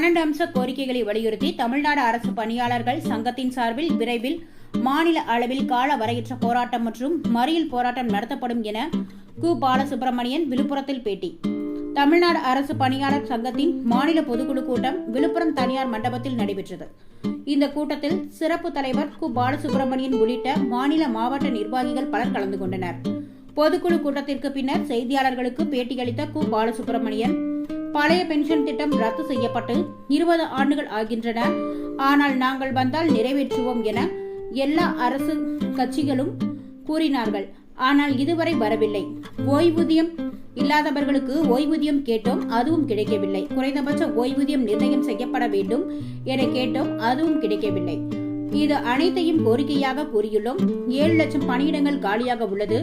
பன்னெண்டு அம்ச கோரிக்கைகளை வலியுறுத்தி தமிழ்நாடு அரசு பணியாளர்கள் சங்கத்தின் சார்பில் விரைவில் மாநில அளவில் கால வரையற்ற போராட்டம் மற்றும் மறியல் போராட்டம் நடத்தப்படும் என கு. பாலசுப்ரமணியன் விழுப்புரத்தில் பேட்டி. தமிழ்நாடு அரசு பணியாளர் சங்கத்தின் மாநில பொதுக்குழு கூட்டம் விழுப்புரம் தனியார் மண்டபத்தில் நடைபெற்றது. இந்த கூட்டத்தில் சிறப்பு தலைவர் கு. பாலசுப்ரமணியன் உள்ளிட்ட மாநில மாவட்ட நிர்வாகிகள் பலர் கலந்து கொண்டனர். பொதுக்குழு கூட்டத்திற்கு பின்னர் செய்தியாளர்களுக்கு பேட்டியளித்த கு. பாலசுப்ரமணியன் பழைய பென்ஷன் திட்டம் ரத்து செய்யப்பட்டு இருபது ஆண்டுகள் ஆகின்றன. ஆனால் நாங்கள் வந்தால் நிறைவேற்றுவோம் என எல்லா அரசு கட்சிகளும் கூறினார்கள். ஆனால் இதுவரை வரவில்லை. ஓய்வூதியம் இல்லாதவர்களுக்கு ஓய்வூதியம் கேட்டோம் அதுவும் கிடைக்கவில்லை. குறைந்தபட்ச ஓய்வூதியம் நிர்ணயம் செய்யப்பட வேண்டும் என கேட்டோம் அதுவும் கிடைக்கவில்லை. இது அனைத்தையும் கோரிக்கையாக கூறியுள்ளோம். ஏழு லட்சம் பணியிடங்கள் காலியாக உள்ளது.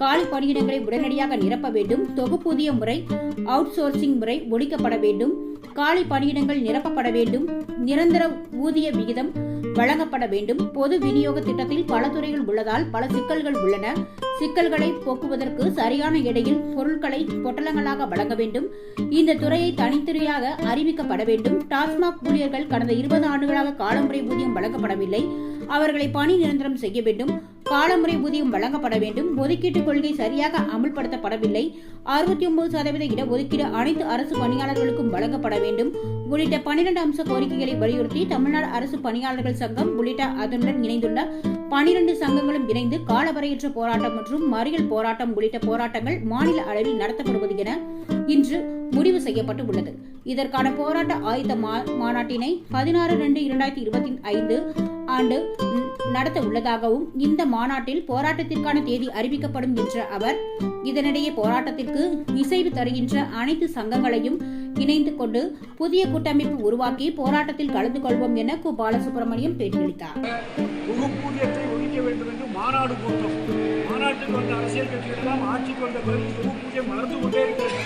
காலி பணியிடங்களை உடனடியாக நிரப்ப வேண்டும். தொகுப்பூதிய முறை அவுட்சோர்சிங் முறை ஒழிக்கப்பட வேண்டும். காலி பணியிடங்கள் நிரப்பப்பட வேண்டும். நிரந்தர ஊதிய விகிதம் வழங்கப்பட வேண்டும். பொது விநியோக திட்டத்தில் பல துறைகள் உள்ளதால் பல சிக்கல்கள் உள்ளன. சிக்கல்களை போக்குவதற்கு சரியான இடையில் பொருட்களை பொட்டலங்களாக வழங்க வேண்டும். இந்த துறையை தனித்துறையாக அறிவிக்கப்பட வேண்டும். டாஸ்மாக் ஊழியர்கள் கடந்த இருபது ஆண்டுகளாக காலமுறை ஊதியம் வழங்கப்படவில்லை. அவர்களை பணி நிரந்தரம் செய்ய வேண்டும். காலமுறை ஊதியம் வழங்கப்பட வேண்டும். ஒதுக்கீட்டு கொள்கை சரியாக அமல்படுத்தப்படவில்லை. அறுபத்தி ஒன்பது சதவீத இடஒதுக்கீடு அனைத்து அரசு பணியாளர்களுக்கும் வழங்கப்பட வேண்டும். உள்ளிட்ட பனிரெண்டு அம்ச கோரிக்கைகளை வலியுறுத்தி தமிழ்நாடு அரசு பணியாளர்கள் சங்கம் உள்ளிட்ட அதனுடன் இணைந்துள்ள பனிரெண்டு சங்கங்களும் இணைந்து காலவரையற்ற போராட்டம் மற்றும் மறியல் போராட்டம் உள்ளிட்ட போராட்டங்கள் மாநில அளவில் நடத்தப்படுவது என இன்று முடிவு செய்யப்பட்டு உள்ளது இதற்கான போராட்ட ஆயுத மாநாட்டினை பதினாறு ரெண்டு இரண்டாயிரத்தி இருபத்தி ஐந்து ஆண்டு நடத்த உள்ளதாகவும் இந்த மாநாட்டில் போராட்டத்திற்கான தேதி அறிவிக்கப்படும் என்ற அவர் இதனிடையே போராட்டத்திற்கு இசைவு தருகின்ற அனைத்து சங்கங்களையும் இணைந்து கொண்டு புதிய கூட்டமைப்பு உருவாக்கி போராட்டத்தில் கலந்து கொள்வோம் என கு. பாலசுப்ரமணியம் பேட்டியளித்தார். மாநாடு கூட்டம். மாநாட்டுக்கு வந்த அரசியல் கட்சிகளெல்லாம் ஆட்சிக்கு வந்த பிறகு கொண்டே இருக்கிறது.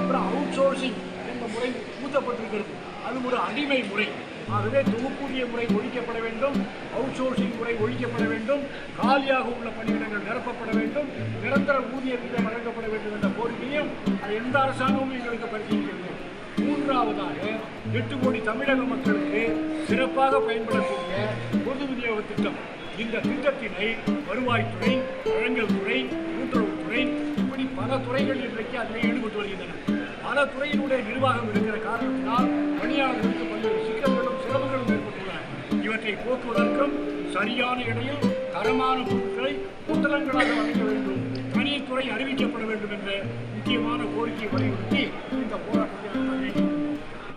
அப்புறம் அவுட் சோர்சிங் என்ற முறை ஊத்தப்பட்டிருக்கிறது அது ஒரு அடிமை முறை. ஆகவே தொகுப்பூதிய முறை ஒழிக்கப்பட வேண்டும் அவுட் சோர்சிங் முறை ஒழிக்கப்பட வேண்டும் காலியாக உள்ள பணியிடங்கள் நிரப்பப்பட வேண்டும் நிரந்தர ஊதிய விகிதம் வழங்கப்பட வேண்டும் என்ற கோரிக்கையும் அது எந்த அரசாங்கமும் எங்களுக்கு பரிசீலிக்கவில்லை. மூன்றாவதாக எட்டு கோடி தமிழக மக்களுக்கு சிறப்பாக பயன்படக்கூடிய பொது விநியோக திட்டம். இந்த திட்டத்தினை வருவாய்த்துறை வழங்கல் துறை கூட்டுறவுத்துறை இப்படி பல துறைகள் இன்றைக்கு அதில் ஈடுபட்டு வருகின்றன. பல துறையினுடைய நிர்வாகம் இருக்கிற காரணத்தினால் பணியாளர்களுக்கு பல்வேறு இவற்றை போக்குவதற்கும் சரியான இடையில் தரமான பொருட்களை புத்தகங்களாக வழங்க வேண்டும். தனித்துறை அறிவிக்கப்பட வேண்டும் என்ற முக்கியமான கோரிக்கையை வலியுறுத்தி இந்த போராட்டம்